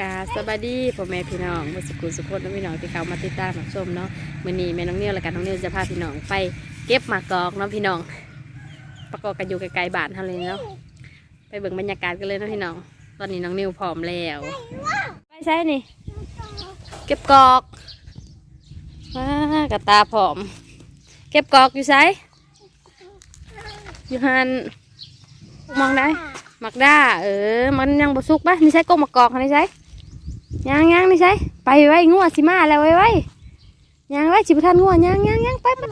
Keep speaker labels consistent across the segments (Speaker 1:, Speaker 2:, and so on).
Speaker 1: กาสบายดีพ่อแม่พี่น้องบุสกุลสุขคนและพี่น้องที่เขามาติดตามรับชมเนาะมื้อนี้แม่น้องเนียวและกันน้องเนียวจะพาพี่น้องไปเก็บหมากกอกเนาะพี่น้อง ประกอบกันอยู่ไกลๆบ้านเท่าเลยเนาะไปเบิ่งบรรยากาศกันเลยเนาะพี่น้อง ตอนนี้น้องนิวพร้อมแล้วไปใช่นี่ เก็บกอกว้ากระตาพร้อม เก็บกอกอยู่ไสอยู่หันมองได้มักด้าเออ มันยังบ่สุกปะนี่ใช้กงมะกอกนี่ใช้ ยังยังนี่ใช้ไปไว้งัวสิมาแล้วไว้ไว้ยังไว้สิบทันงัวยังยังยังไปไป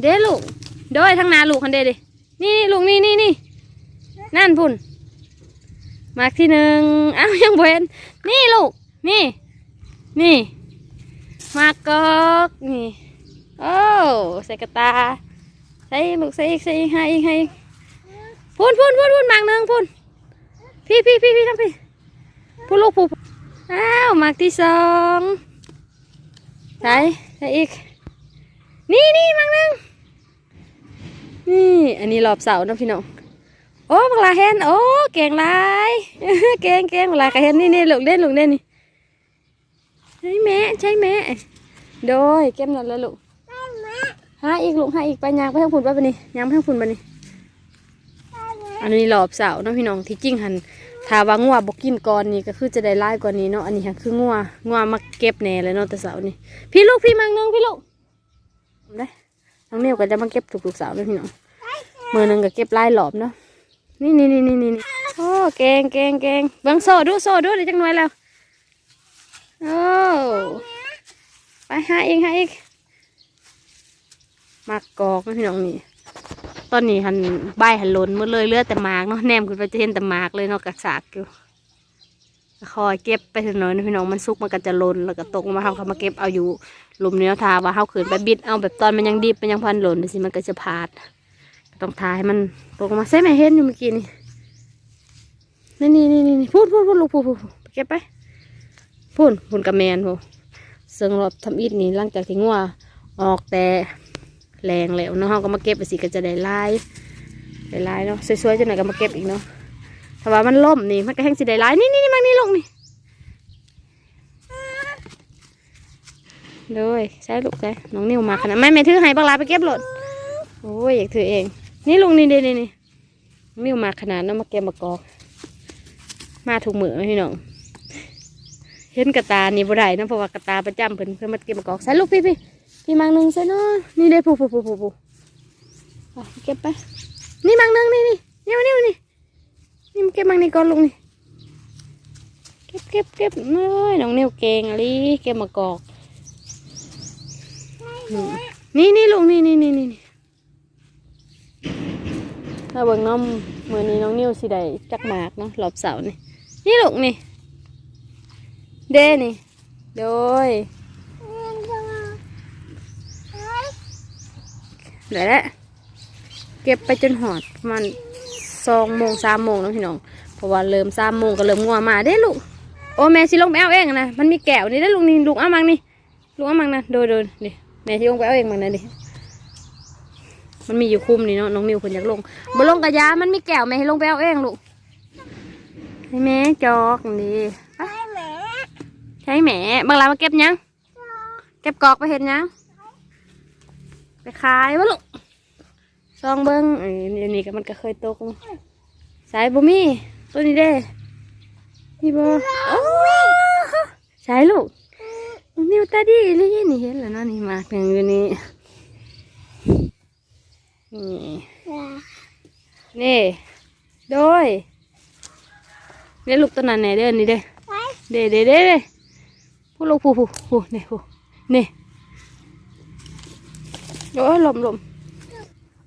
Speaker 1: เด้ลูกโดยทางนาลูกคันเด้ดินี่ลูกนี่นี่นี่นั่นพุ่นมากที่หนึ่งอ้าวยังเห็นนี่ลูกนี่ นี่มากกอกนี่โอ้ใส่กระตาใส่ลูกใส่อีกใส่อีกให้อีกให้อีกพูนพูนพูนพูนมากหนึ่งพูนพี่พี่พี่พี่ทำพี่พูนลูกพูน อ้าวมากที่สองใส่ใส่อีก นี่นี่มากหนึ่งนี่อันนี้รอบเสานะพี่น้องโอ้บังลาเห็นโอ้เก่งลายเก่งเก่งบังลากระเห็นนี่นี่ลูกเล่นลูกเล่นนี่ใช่แม่ใช่แม่โดยเก็บนั่นเลยลูกหาอีกลูกหาอีกไปยางไปทางฝุ่นไปปนี่ยางไปทางฝุ่นไปนี่อันนี้รอบเสาเนาะพี่น้องที่จริงหัน ถ้าว่างัวบกินก่อนนี่ก็คือจะได้ร้ายกว่านี้เนาะอันนี้ค่ะคืองัวงัวมาเก็บแหน่เลยเนาะแต่เสานี่พี่ลูกพี่มังนึงพี่ลูกได้น้องเนี่ยวก็จะมาเก็บทุกๆเสาเลยพี่น้องมือนึงก็เก็บไล่หลอบเนาะนี่นี่นี่นี่นี่นโอ้เก่งเก่งเก่งเบิ่งโซ่ดูโซ่ดูเดี๋ยวจังหน่อยแล้วโอ้ไปหาอีกหาอีกมากกอกนะพี่น้องนี่ ตอนนี้หันใบหันหล้นหมดเลยเลือดแต่หมากเนาะแนมขึ้นไปจะเห็นแต่หมากเลยเนาะกระสากอยู่คอยเก็บไปถอะหน่อยนพี่น้องมันสุกมันก็จะหล้นแล้วก็ตกมาเขาเขามาเก็บเอาอยู่หลุมเนื้อทาว่าเขาขืนไปบิดเอาแบบตอนมันยังดิบมันยังพันหล่นไปสิมันก็จะพาดต้องทาให้มันตกมาใช่ไหมเห็นอยู่เมื่อกี้นี่นี่นี่นี่นี่พูดพูดพูดลูกพูดพูดเก็บไปพูดพูดกับแมนพูดเซิงรอบทำอิฐนี่หลังจากที่งัวออกแต่ แรงแล้วเนาะเขาก็มาเก็บไปสิก็จะได้ลายได้ลายเนาะสวยๆจังไหนก็มาเก็บอีกเนาะถ้าว่ามันล่มนี่มันก็แห้งสิได้ลายนี่นี่มังนี่ลงนี่เลยใช้ลูกใช้น้องนิ้วมาขนาดไม่แม่ถือให้บังลาไปเก็บรถโอ้ยอยากถือเอง นี่ลุงนี่เดนี่นี่นิวมาขนาดนั้นมาเก็บมากอก มาถูกมือพี่น้อง เห็นกระตานี่บ่ได้นะเพราะว่ากระตาประจำเพิ่นเพิ่นมาเก็บมากอกใส่ลูกพี่พี่พี่มังหนึ่งใช่เนาะนี่ได้ผูผูผูผูผูไปเก็บไป นี่มังหนึ่งนี่นี่นี่มานี่นี่นี่เก็บมังนี่ก่อนลุงนี่เก็บเก็บเก็บเอ้ยน้องเนิ้วเก่งอะลิเก็บมากอกนี่นี่ลุงนี่นี่นี่นี่นี่ถ้าเบิ่งน้องมือนี้น้องนิ้วสิได้จักหมากเนาะรอบเสานี่นี่ลุงนี่ เด้นี่ โดยเดี๋ยวแหละเก็บไปจนหอดประมันสองโมงสามโมงแล้วพี่น้อง เพราะว่าเริ่มสามโมงก็เริ่มงัวมาเด้ลูก โอ้แม่สิลงไปเอาเองนะมันมีแก้วนี่ได้ลูกนี่ลูกเอามังนี่ลูกเอามังนะโดยโดยดิแม่สิลงไปเอาเองมังนะดิมันมีอยู่คุมนี่เนาะน้องนิวคนอยากลงบ่ลงกระยามันมีแก้วแม่ให้ลงไปเอาเองลูกให้แม่จอกนี่ ใช่แม่บางรายมาเก็บยัง เก็บกอกไปเห็นยัง ไปขายวะลูกซองเบิ้งอันนี้อันนี้ก็มันก็เคยตกสายบุมีตัวนี้เด้นี่บ่โอ้สายลูกนิวตาดีเลยนี่เห็นแล้วเนาะนี่มากหนึ่งอยู่นี่นี่นี่โดยเด้ลูกตัวนั้นแน่เด้อนี่เด้เด้เด้เด้เด้ผู้ ลูกผู้ผู้ผู้นี่ผู้นี่โอ้ยลมลม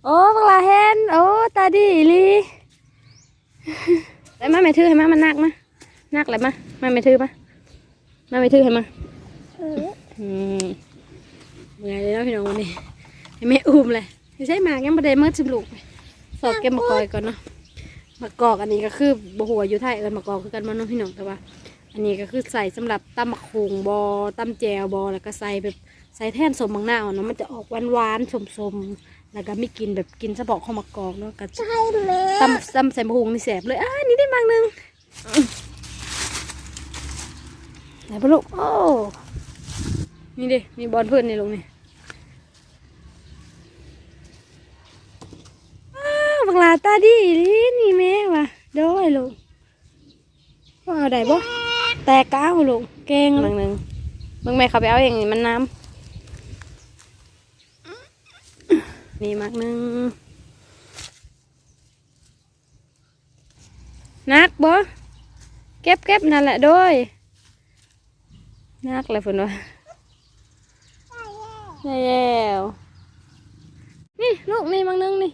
Speaker 1: โอ้บังลาเห็นโอ้ตาดีอีหลีได้มาไม่ถือให้มามันนักมานักเลยมามาไม่ถือมามาไม่ถือให้มาอืมเมื่อยเลยเนาะพี่น้องวันนี้ให้แม่อุ้มเลยไม่ใช่หมากยังประเดี๋ยวมืดสิบลูกสอบเก็บมะกอยก่อนเนาะมะกอกอันนี้ก็คือบัหัวอยู่ไทยเอินมะกอกคือกันมาเนาะพี่น้องแต่ว่า อันนี้ก็คือใส่สำหรับตำมะคงบอตำแจวบอแล้วก็ใส่แบบใส่แท่นสมบางหน้าเนาะมันจะออกหวานหวานๆสมๆแล้วก็ไม่กินแบบกินเฉพาะข้าวมะกอกเนาะกับตำตำใส่มะฮงนี่แสบเลยอ่านี่ได้บางนึงไหนปะลูกโอ้นี่ดิมีบอลเพื่อนนี่ลูกนี่อ้าวบังลาตาดีนี่แม่ว่ะด้ยลูกว่าเอาได้บ่ แตกก้าวลูกเก่งบางหนึ่งมึงแม่เขาไปเอาเองนี่มันน้ำนี่มักหนึ่งนักบ่เก็บเก็บนั่นแหละโดยนักเลยฝนว่าได้แล้วนี่ลูกนี่มังนึงนี่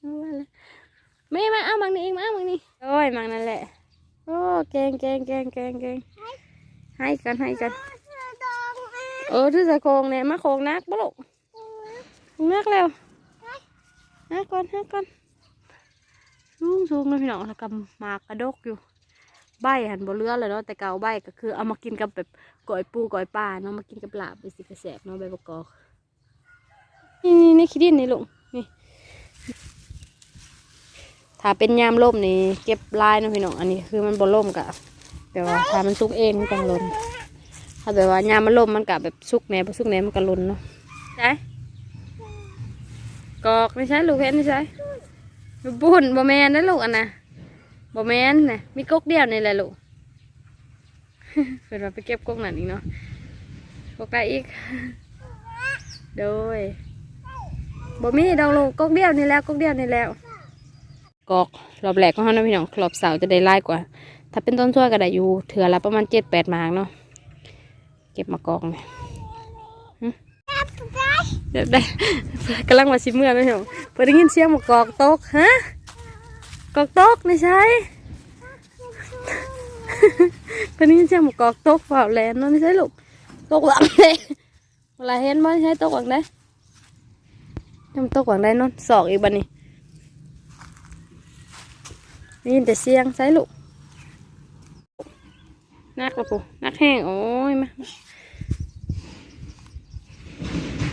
Speaker 1: เอามาเลยไม่มาเอามังนี่เองมาเอามังนี่โอ้ยมังนั่นแหละ โอ้เก่งเก่งเก่งเก่งเก่งให้กันให้กัน เออที่ใส่โครงเนี่ยมาโครงนักบ่ลูกโครงนักแล้วนักก่อนนักก่อนสูงสูงเลยพี่น้องแล้วกำหมากกระดกอยู่ ใบหันบ่เลือเลยเนาะแต่เกาใบก็คือเอามากินกับแบบก้อยปูก้อยปลาเนาะมากินกับลาบไปสิกระแสบเนาะใบประกอบนี่นี่นี่ขี้ดินนี่ลุงนี่ ถ้าเป็นยามล่มนี่เก็บลายนะพี่น้องอันนี้คือมันบ่ล่มกะแบบว่าถ้ามันสุกเองมันก็ล่นถ้าแบบว่ายามมันล่มมันกะแบบสุกแหนมสุกแหนมันก็ล่นเนาะใช่กอกไม่ใช่ลูกเห็นไม่ใช่บุญบ่แมนนะลูกอันน่ะบ่แมนนะมีกกเดียวนี่แหละลูกเพิ่นว่าไปเก็บกกนั่นอีกเนาะกกได้อีกโดยบ่มีดอกลูกกกเดียวนี่แล้วกกเดียวนี่แล้ว กอกรอบแรกของเฮานะพี่น้องรอบเสาจะได้หลายกว่า ถ้าเป็นต้นช่วก็ได้อยู่เถื่อละประมาณเจ็ดแปดหมากเนาะเก็บมากอกนี่หึเดี๋ยวได้กำลังมาชิมเมื่อนะพี่น้องเพิ่นได้ยินเสียงมากอกตกฮะกอกตกไม่ใช่ตอนนี้เสียงมูกอกตกเปล่าแลนเนาะไม่ใช่ลูกตกหลังเลยเวลาเห็นบ่ใช่ตกหลังได้ทำตกหลังได้เนอนสอกอีกบันนี้ นแต่เสียงใช่ลูกนักละปูนักแห้งโอ้ยมามา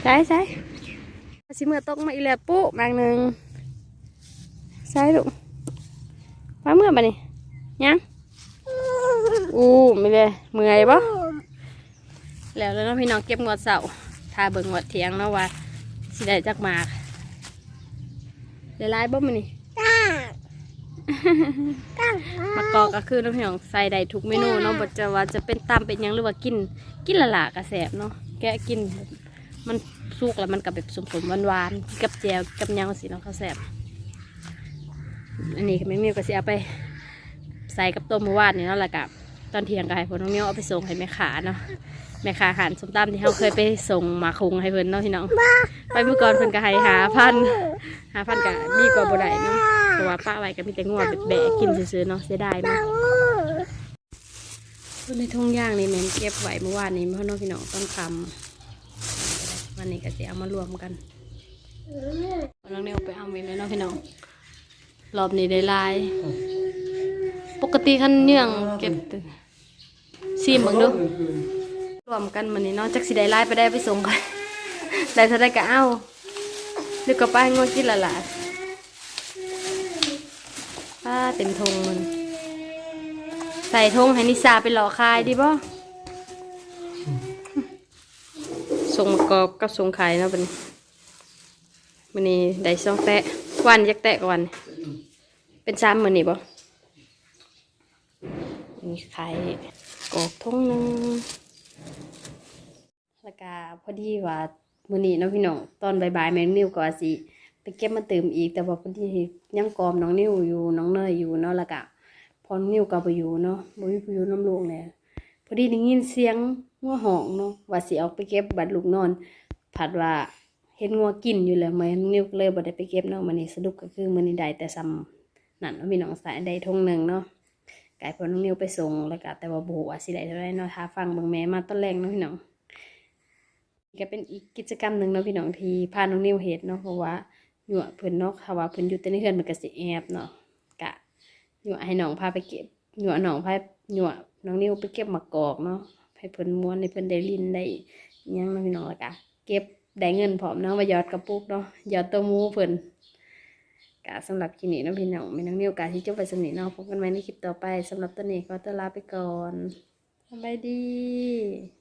Speaker 1: ใช่ใช่สิเมื่อตกมาอีแล้วปุ๊บางหนึ่งใช่ลูกมาเมื่อบันนี้ยังอู้ไม่เลยเมื่อยปะแล้วแล้วเนาะพี่น้องเก็บงวดเสาทาเบิ่งงวดเทียงเนาะว่าสิได้จักหมากได้หลายบ่มันนี่ มะกอกก็คือเน้องพี่น้องใส่ได้ทุกเมนูเนาะบ่จะว่าจะเป็นตำเป็นหยังหรือว่ากิน กินละละกระแสบเนาะแกะกินแบบมันสุกแล้วมันกับแบบสมๆหวานๆกับแจวกับหยังสิเนาะเขาแสบอันนี้ก็ไม่มีก็สิเอาไป ใส่กับต้มเมื่อวานนี่เนาะแหละกับตอนเที่ยงก็ให้พน้องเนี่ยวเอาไปส่งให้แม่ค้าเนาะแม่ค้าอาหารส้มตำที่เขาเคยไปส่งมาคุงให้เพิ่นเนาะพี่น้องไปเมื่อก่อนเพิ่นก็ให้หาพันหาพันก็ดีกว่าบ่ได้เนาะเพราะว่า ป้าไว้ก็มีแต่งวดแบะๆกินซื่อๆเนาะเสียดายเนาะส่วนในทุ่งย่างนี่แม่นเก็บไว้เมื่อวานนี้เพราะเน้องพี่น้องต้นคำวันนี้ก็จะเอามารวมกันน้องเนี่ยวไปเอาไว้เลยเนาะพี่น้องรอบนี้ได้หลาย ปกติคันเนื่องเก็บแต่ซีมเบังดูรวมกันมันนี้เนาะจักสิได้หลายไปได้ไปส่งกันได้เท่าได้ก็เอาเดี๋ยวก็ไปงดกินละล่ะ ป้าเต็มทงมันใส่ทงให้นิสาไปหล่อคายดีบ่ส่งมากรอบกับส่งขายเนาะเป็นมันนี้ได้สองแตะวันยักแตะกว่าวันเป็นซ้ำมือนี่บ่มีไข่กอกทงหนึ่งแล้วก็พอดีว่ามือนี้เนาะพี่น้องตอนบ่ายๆแม่นิวก็ว่าสิ ไปเก็บมาเติมอีก แต่ว่าพอดียังกอมน้องนิวอยู่น้องเนยอยู่เนาะล้วก็พอน้องนิวก็บ่อยู่เนาะบ่มีผู้อยู่น้ำลูกแล้วพอดีได้ยินเสียงงัวหองเนาะว่าสิออกไปเก็บบัดลูกนอน ผัดว่าเห็นงัวกินอยู่แล้วแม่นิวเลยบ่ได้ไปเก็บเนาะมื้อนี้สรุปก็คือมื้อนี้ได้แต่ซ้ำนั่นเนามีน้องสายได้ทงหนึ่งเนาะไก่พอน้องนิวไปส่งแล้วก็แต่ว่าโบว่าสิได้เท่าไรเนาะถ้าฟังบางแม่มาต้นแรงเนาะพี่น้องก็เป็นอีกกิจกรรมหนึ่งเนาะพี่น้องที่พาน้องนิวเฮ็ดเนาะเพราะว่า ยวเพิ่นเนาะถ้าว่าเพิ่นอยู่แต่ในเฮือนมันก็สิแอบเนาะกะหยวให้น้องพาไปเก็บหยวน้องพาหยวน้องนิวไปเก็บมะกอกเนาะให้เพิ่นม้วนให้เพิ่นได้ลิ้นได้ยังเนะพี่น้องล้วก็เก็บได้เงินพร้อมเนาะมายอดกระปุกเนาะยอดตัวมูเพิ่นกะสำหรับคลิปนี้เน้องพี่น้องมีน้องนิวกาที่จบไปสำนิทเนาะพบกันใหม่ในคลิปต่อไปสำหรับตัวนี้ก็ต้องลาไปก่อนสบายดี